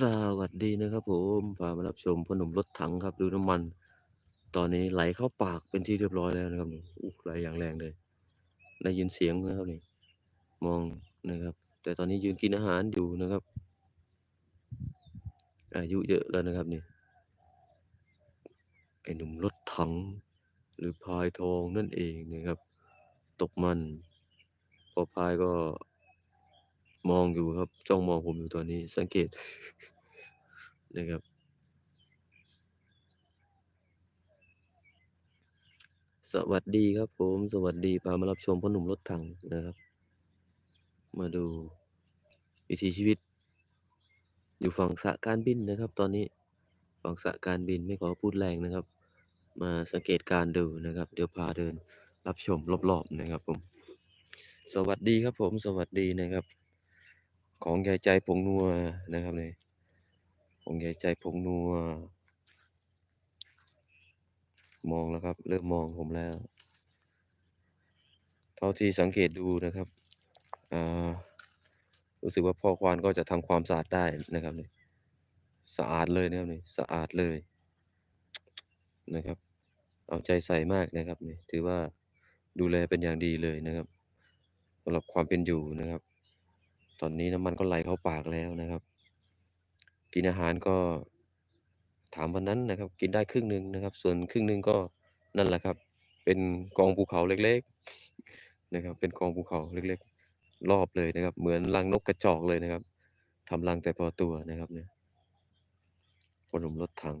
สวัสดีนะครับผมพามารับชมพ่อหนุ่มรถถังครับ ดูน้ำมัน ตอนนี้ไหลเข้าปากเป็นที่เรียบร้อยแล้วนะครับอู้ไหลอย่างแรงเลยได้ยินเสียงนะครับนี่มองนะครับ แต่ตอนนี้ยืนกินอาหารอยู่นะครับ อายุเยอะแล้วนะครับนี่ไอ้หนุ่มรถถัง หรือพายทองนั่นเองนะครับ ตกมัน พอพายก็ มองอยู่ครับ จ้องมองผมอยู่ตอนนี้ สังเกตนะครับ สวัสดีครับ ผม สวัสดีพามารับชมพ่อหนุ่มรถถังนะครับ มาดูวิถีชีวิต อยู่ฝั่งสะการบินนะครับ ตอนนี้ฝั่งสะการบินไม่ขอพูดแรงนะครับ มาสังเกตการดูนะครับ เดี๋ยวพาเดินรับชมรอบๆนะครับผม สวัสดีครับผม สวัสดีนะครับ ของยายใจผงนัวนะครับนี่ของยายใจผงนัว มองแล้วครับ เริ่มมองผมแล้ว เท่าที่สังเกตดูนะครับอ่ารู้สึกว่าพ่อควานก็จะทำความสะอาดได้นะครับนี่สะอาดเลยนะครับนี่สะอาดเลยนะครับ เอาใจใส่มากนะครับนี่ถือว่าดูแลเป็นอย่างดีเลยนะครับสำหรับความเป็นอยู่นะครับ ตอนนี้น้ำมันก็ไหลเข้าปากแล้วนะครับ กินอาหารก็ถามวันนั้นนะครับ กินได้ครึ่งหนึ่งนะครับ ส่วนครึ่งหนึ่งก็นั่นแหละครับ เป็นกองภูเขาเล็กๆนะครับ เป็นกองภูเขาเล็กๆ รอบเลยนะครับ เหมือนรังนกกระจอกเลยนะครับทำรังแต่พอตัวนะครับเนี่ยพ่อหนุ่มรถถัง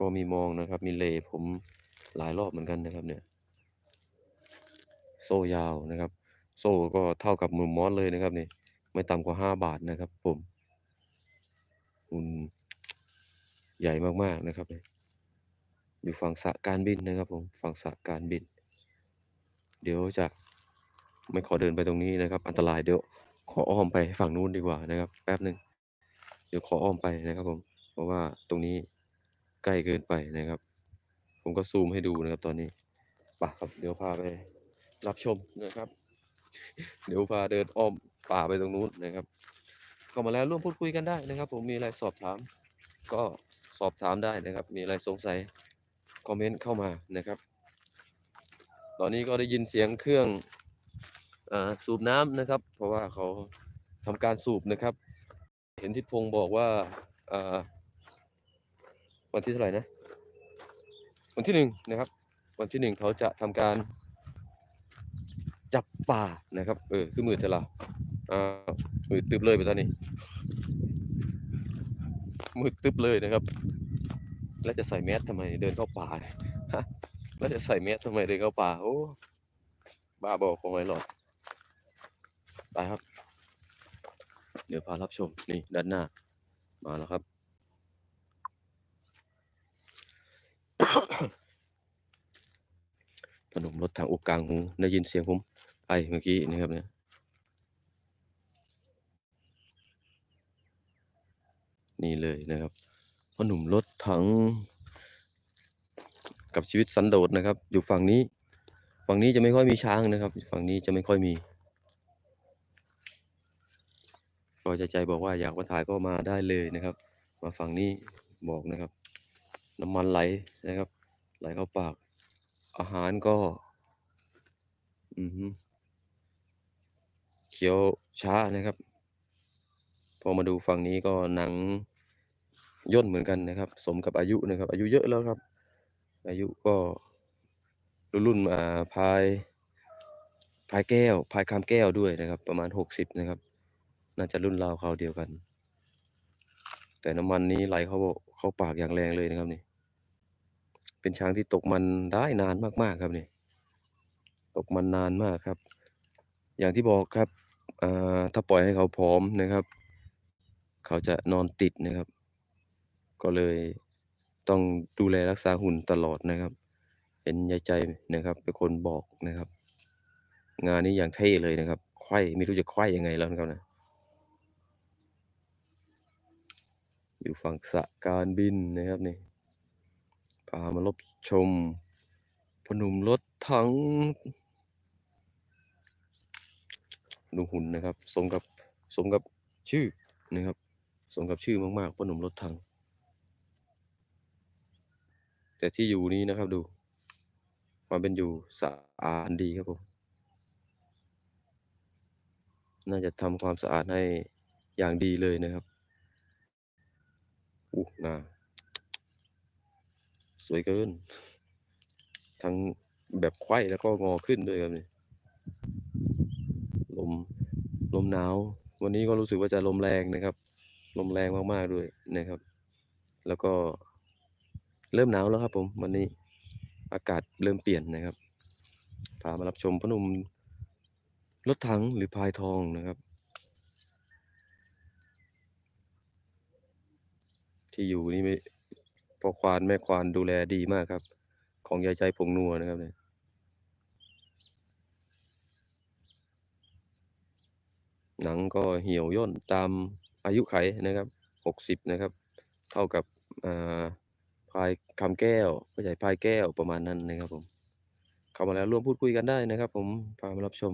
ก็มีมองนะครับ มีเลผมหลายรอบเหมือนกันนะครับ เนี่ย โซ่ยาวนะครับ โซ่ก็เท่ากับมือมอสเลยนะครับนี่ไม่ต่ำกว่า5บาทนะครับ ผมหุ่นใหญ่มากๆนะครับเนี่ยอยู่ฝั่งสะการบินนะครับ ผมฝั่งสะการบิน เดี๋ยวจะไม่ขอเดินไปตรงนี้นะครับ อันตรายเดี๋ยวขออ้อมไปฝั่งนู้นดีกว่านะครับ แป๊บหนึ่งเดี๋ยวขออ้อมไปนะครับ ผม เพราะว่าตรงนี้ ใกล้เกินไปนะครับ ผมก็ซูมให้ดูนะครับตอนนี้ไปครับเดี๋ยวพาไปรับชมนะครับ เดี๋ยวพาเดินอ้อมป่าไปตรงนู้นนะครับ เข้ามาแล้วร่วมพูดคุยกันได้นะครับ ผมมีอะไรสอบถาม ก็สอบถามได้นะครับ มีอะไรสงสัยคอมเมนต์เข้ามานะครับ ตอนนี้ก็ได้ยินเสียงเครื่องอสูบน้ำนะครับ เพราะว่าเขาทำการสูบนะครับ เห็นทิศพงศ์บอกว่าอ่า วันที่เท่าไหร่นะ วันที่1นะครับ วันที่1เขาจะทำการจับปลานะครับ เออ คือมืดแท้ล่ะอ่ามืดตึ๊บเลยบัดตอนนี้ มืดตึ๊บเลยนะครับ แล้วจะใส่แมสทำไมเดินเข้าป่าฮะแล้วจะใส่แมสทำไมเดินเข้าป่าโอ้บ้าบอคงไม่รอดไปครับ เดี๋ยวพารับชมนี่ด้านหน้ามาแล้วครับ พนุ่มรถถังอกกลางหูได้ยินเสียงผมไอเมื่อกี้นะครับเนี่ยนี่เลยนะครับพ่อหนุ่มรถถัง กับชีวิตสันโดษนะครับ อยู่ฝั่งนี้ ฝั่งนี้จะไม่ค่อยมีช้างนะครับ ฝั่งนี้จะไม่ค่อยมีก็ใจใจบอกว่าอยากมาถ่ายก็มาได้เลยนะครับ มาฝั่งนี้บอกนะครับ น้ำมันไหลนะครับ ไหลเข้าปาก อาหารก็ อือฮึเคี้ยวช้านะครับ พอมาดูฝั่งนี้ก็หนังย่นเหมือนกันนะครับ สมกับอายุนะครับ อายุเยอะแล้วครับ อายุก็ รุ่นๆอ่าพายพายแก้วพายคำแก้วด้วยนะครับ ประมาณ60นะครับ น่าจะรุ่นราวคราวเดียวกัน แต่น้ำมันนี้ไหลเข้าเข้าปากอย่างแรงเลยนะครับนี่ เป็นช้างที่ตกมันได้นานมากๆครับนี่ตกมันนานมากครับ อย่างที่บอกครับถ้าปล่อยให้เขาผอมนะครับ เขาจะนอนติดนะครับ ก็เลยต้องดูแลรักษาหุ่นตลอดนะครับเห็นยายใจนะครับ เป็นคนบอกนะครับ งานนี้อย่างเท่เลยนะครับไขว้ไม่รู้จะไขว้ยังไงแล้วนะครับนะอยู่ฝั่งสะการบินนะครับนี่ามารับชมพนุ่มรถถังดูหุ่นนะครับ สมกับสมกับชื่อนะครับ สมกับชื่อมากๆพนุ่มรถถังแต่ที่อยู่นี้นะครับดูความเป็นอยู่สะอาดดีครับผมน่าจะทำความสะอาดให้อย่างดีเลยนะครับอู้นา สวยเกิน ทั้งแบบไข้แล้วก็งอขึ้นด้วยครับนี่ลมลมหนาว วันนี้ก็รู้สึกว่าจะลมแรงนะครับ ลมแรงมากๆด้วยนะครับ แล้วก็เริ่มหนาวแล้วครับ ผมวันนี้อากาศเริ่มเปลี่ยนนะครับพามารับชมพนุ่มรถถังหรือพายทองนะครับ ที่อยู่นี่ไม่ พ่อควานแม่ควานดูแลดีมากครับ ของยายใจผงนัวนะครับเนี่ยหนังก็เหี่ยวย่นตามอายุไขนะครับ60นะครับ เท่ากับอ่าพายคำแก้วพ่ใหญ่พายแก้วประมาณนั้นนะครับผม เข้ามาแล้วร่วมพูดคุยกันได้นะครับ ผมพามารับชม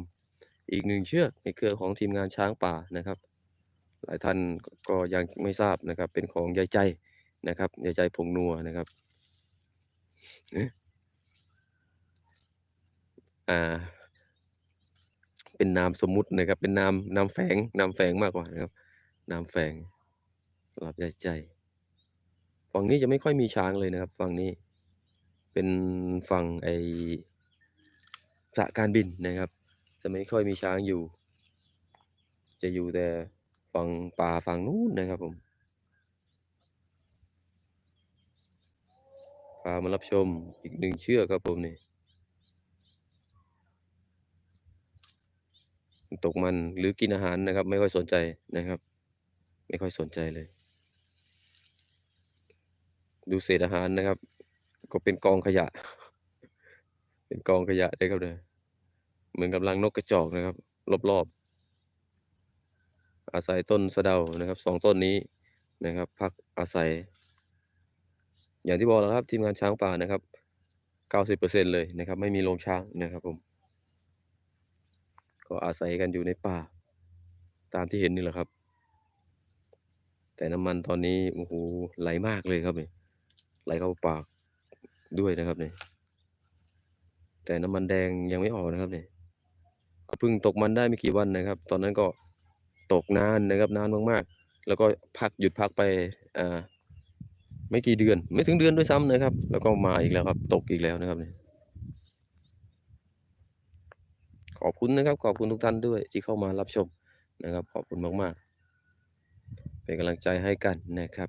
อีกหนึ่งเชือกในเครือของทีมงานช้างป่านะครับ หลายท่านก็ยังไม่ทราบนะครับ เป็นของยายใจ นะครับยาใจผงนัวนะครับอ่า เป็นนามสมมุตินะครับ เป็นนามนามแฝงนามแฝงมากกว่านะครับ นามแฝงสำหรับยายใจฝั่งนี้จะไม่ค่อยมีช้างเลยนะครับ ฝั่งนี้ เป็นฝั่งไอสระการบินนะครับ จะไม่ค่อยมีช้างอยู่ จะอยู่แต่ฝั่งป่าฝั่งนู้นนะครับผมามารับชมอีกหนึ่งเชือกครับผมนี่ตกมันหรือกินอาหารนะครับ ไม่ค่อยสนใจนะครับ ไม่ค่อยสนใจเลย ดูเศษอาหารนะครับ ก็เป็นกองขยะ เป็นกองขยะเลยครับเนี่ยเหมือนกับรังนกกระจอกนะครับ รอบๆอาศัยต้นสะเดานะครับสองต้นนี้นะครับ พักอาศัย อย่างที่บอกแล้วครับทีมงานช้างป่านะครับ90%เลยนะครับ ไม่มีโรงช้างนะครับผม ก็อาศัยกันอยู่ในป่า ตามที่เห็นนี่แหละครับ แต่น้ำมันตอนนี้โอ้โหไหลมากเลยครับเนี่ยไหลเข้าปากด้วยนะครับเนี่ยแต่น้ำมันแดงยังไม่ออกนะครับเนี่ก็เพิ่งตกมันได้ไม่กี่วันนะครับ ตอนนั้นก็ตกนานนะครับนานมากๆ แล้วก็พักหยุดพักไปอ่า ไม่กี่เดือน ไม่ถึงเดือนด้วยซ้ำนะครับ แล้วก็มาอีกแล้วครับ ตกอีกแล้วนะครับนี่ขอบคุณนะครับ ขอบคุณทุกท่านด้วยที่เข้ามารับชมนะครับ ขอบคุณมากๆ เป็นกำลังใจให้กันนะครับ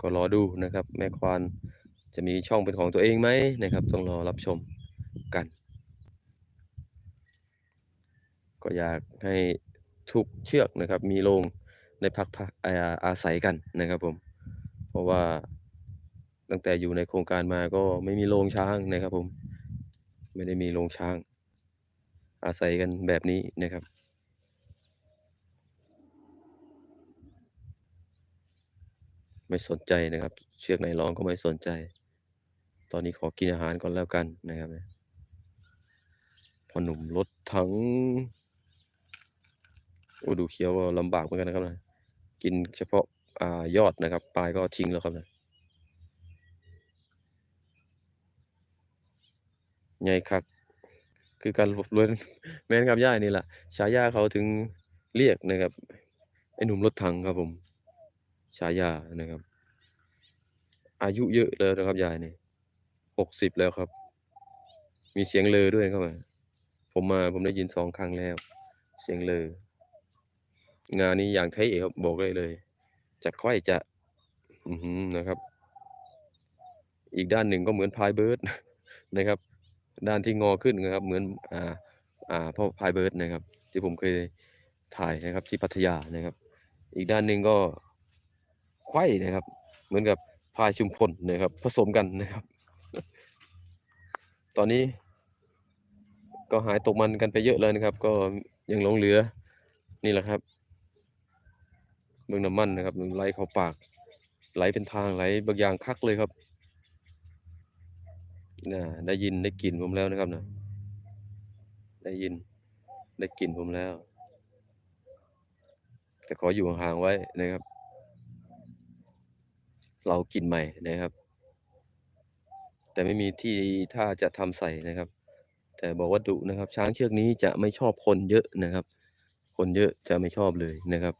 ก็รอดูนะครับ แม่ควานจะมีช่องเป็นของตัวเองไหมนะครับ ต้องรอรับชมกัน ก็อยากให้ทุกเชือกนะครับ มีโรงในพักพักอาศัยกันนะครับผม ราะว่าตั้งแต่อยู่ในโครงการมาก็ไม่มีโรงช้างนะครับ ผม ไม่ได้มีโรงช้าง อาศัยกันแบบนี้นะครับ ไม่สนใจนะครับ เชือกไหนร้องก็ไม่สนใจ ตอนนี้ขอกินอาหารก่อนแล้วกันนะครับพอหนุ่มรถถังโอ้ดูเคี้ยวก็ลำบากเหมือนกันนะครับนะกินเฉพาะ ยอดนะครับ ปลายก็ทิ้งแล้วครับนะใหญ่คัก คือการรวนแม่นครับย่ายนี่แหละฉายาเขาถึงเรียกนะครับ ไอ้หนุ่มรถถังครับผมฉายานะครับ อายุเยอะแล้วนะครับยายนี่60แล้วครับ มีเสียงเลอด้วยครับอะผมมาผมได้ยิน2ครั้งแล้ว เสียงเลองานนี้อย่างเท่ครับบอกได้เลย จะค่อยจะอืนะครับ อีกด้านหนึ่งก็เหมือนพายเบิร์ดนะครับ ด้านที่งอขึ้นนะครับ เหมือนอ่าอ่าพ่อพายเบิร์ดนะครับ ที่ผมเคยถ่ายนะครับ ที่พัทยานะครับ อีกด้านหนึ่งก็ไขว้นะครับ เหมือนกับพายชุมพลนะครับ ผสมกันนะครับ ตอนนี้ ก็หายตกมันกันไปเยอะเลยนะครับ ก็ยังหลงเหลือนี่แหละครับ เบิ่งน้ำมันนะครับมันไหลเข้าปาก ไหลเป็นทางไหลบางอย่างคักเลยครับน่าได้ยินได้กลิ่นผมแล้วนะครับน่ะได้ยินได้กลิ่นผมแล้ว แต่ขออยู่ห่างๆไว้นะครับ เรากินใหม่นะครับ แต่ไม่มีที่ท่าจะทำใส่นะครับ แต่บอกว่าดุนะครับ ช้างเชือกนี้จะไม่ชอบคนเยอะนะครับ คนเยอะจะไม่ชอบเลยนะครับ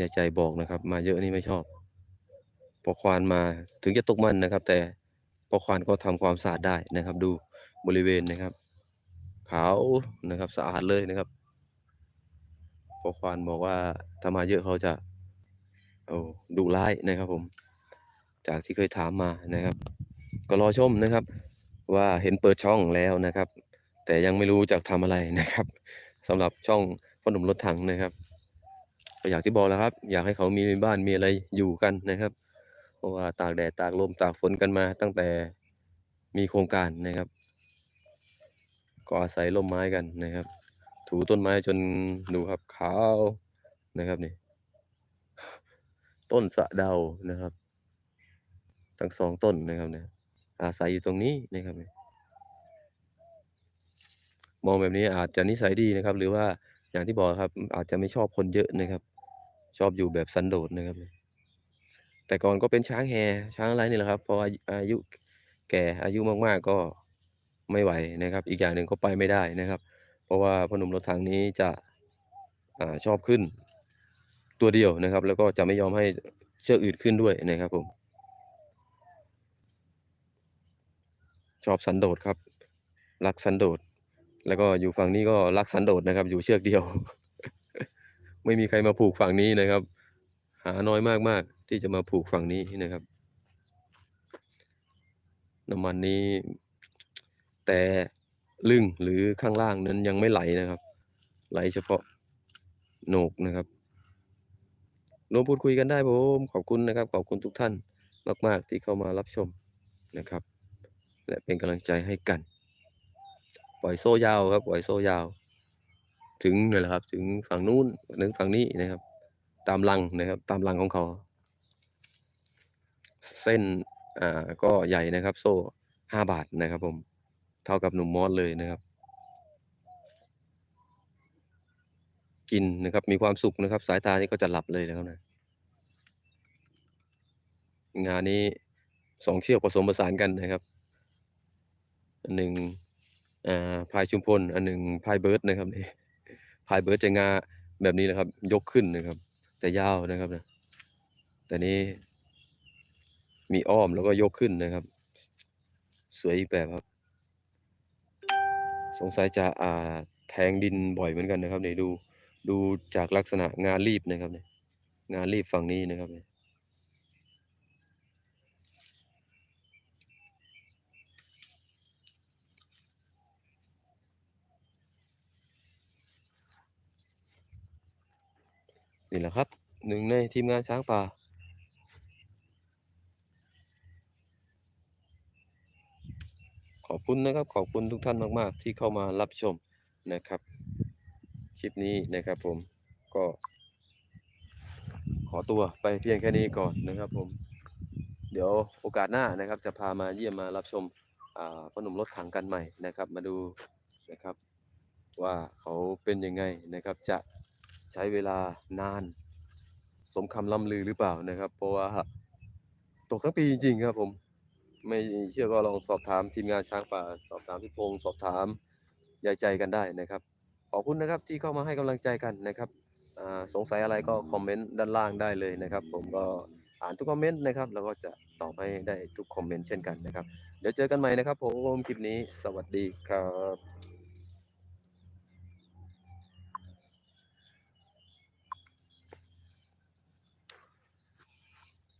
ยายใจบอกนะครับ มาเยอะนี่ไม่ชอบ พอควานมาถึงจะตกมันนะครับ แต่พอควานก็ทำความสะอาดได้นะครับ ดูบริเวณนะครับ ขาวนะครับสะอาดเลยนะครับ พอควานบอกว่าถ้ามาเยอะเขาจะโอ้ดุร้ายนะครับ ผม จากที่เคยถามมานะครับ ก็รอชมนะครับ ว่าเห็นเปิดช่องแล้วนะครับ แต่ยังไม่รู้จะทำอะไรนะครับสำหรับช่องพ่อหนุ่มรถถังนะครับ ก็อย่างที่บอกแล้วครับ อยากให้เขามีบ้านมีอะไรอยู่กันนะครับ เพราะว่าตากแดดตากลมตากฝนกันมา ตั้งแต่มีโครงการนะครับ ก็อาศัยร่มไม้กันนะครับ ถูต้นไม้จนดูครับขาวนะครับนี่ต้นสะเดานะครับ ทั้งสองต้นนะครับเนี่ยอาศัยอยู่ตรงนี้นะครับเนี่ยมองแบบนี้อาจจะนิสัยดีนะครับ หรือว่า อย่างที่บอกครับ อาจจะไม่ชอบคนเยอะนะครับ ชอบอยู่แบบสันโดษนะครับ แต่ก่อนก็เป็นช้างแฮช้างอะไรนี่แหละครับ พออายุแก่อายุมากๆก็ไม่ไหวนะครับ อีกอย่างหนึ่งก็ไปไม่ได้นะครับ เพราะว่าพ่อหนุ่มรถถังนี้จะอชอบขึ้น ตัวเดียวนะครับ แล้วก็จะไม่ยอมให้เชือกอื่นขึ้นด้วยนะครับผม ชอบสันโดษครับ รักสันโดษ แล้วก็อยู่ฝั่งนี้ก็รักสันโดษนะครับ อยู่เชือกเดียว ไม่มีใครมาผูกฝั่งนี้นะครับ หาน้อยมากๆที่จะมาผูกฝั่งนี้นะครับ น้ำมันนี้ แต่ลึงหรือข้างล่างนั้นยังไม่ไหลนะครับ ไหลเฉพาะโหนกนะครับรวมพูดคุยกันได้ผมขอบคุณนะครับ ขอบคุณทุกท่านมาก ๆ ที่เข้ามารับชมนะครับ และเป็นกำลังใจให้กัน ปล่อยโซ่ยาวครับ ปล่อยโซ่ยาว ถึงนี่แหละครับ ถึงฝั่งนู้นถึงฝั่งนี้นะครับ ตามรังนะครับ ตามรังของเขา เส้นอ่าก็ใหญ่นะครับ โซ่ห้าบาทนะครับ ผม เท่ากับหนุ่มมอสเลยนะครับ กินนะครับ มีความสุขนะครับ สายตานี่ก็จะหลับเลยนะครับนะงานนี้สองเชือกผสมผสานกันนะครับอันหนึ่ง อ่าพายชุมพลอันหนึ่งพายเบิร์ดนะครับนี่พายเบิร์ดจะงาแบบนี้นะครับ ยกขึ้นนะครับ แต่ยาวนะครับนะแต่นี้มีอ้อมแล้วก็ยกขึ้นนะครับ สวยอีกแบบครับ สงสัยจะอ่าแทงดินบ่อยเหมือนกันนะครับเนี่ยดูดูจากลักษณะงานรีบนะครับเนี่ยงานรีบฝั่งนี้นะครับเนี่ย นี่แหละครับ หนึ่งในทีมงานช้างป่า ขอบคุณนะครับ ขอบคุณทุกท่านมากๆ ที่เข้ามารับชมนะครับ คลิปนี้นะครับผมก็ขอตัวไปเพียงแค่นี้ก่อนนะครับผม เดี๋ยวโอกาสหน้านะครับจะพามาเยี่ยมมารับชมอ่าพ่อหนุ่มรถถังกันใหม่นะครับ มาดูนะครับ ว่าเขาเป็นยังไงนะครับจะ ช้เวลานาน สมคำล่ำลือหรือเปล่านะครับ เพราะว่าตกทั้งปีจริงๆครับผม ไม่เชื่อก็ลองสอบถามทีมงานช้างป่า สอบถามพี่พงศ์สอบถามยายใจกันได้นะครับ ขอบคุณนะครับที่เข้ามาให้กำลังใจกันนะครับสงสัยอะไรก็คอมเมนต์ด้านล่างได้เลยนะครับ ผมก็อ่านทุกคอมเมนต์นะครับแล้วก็จะตอบให้ได้ทุกคอมเมนต์เช่นกันนะครับ เดี๋ยวเจอกันใหม่นะครับผมคลิปนี้สวัสดีครับ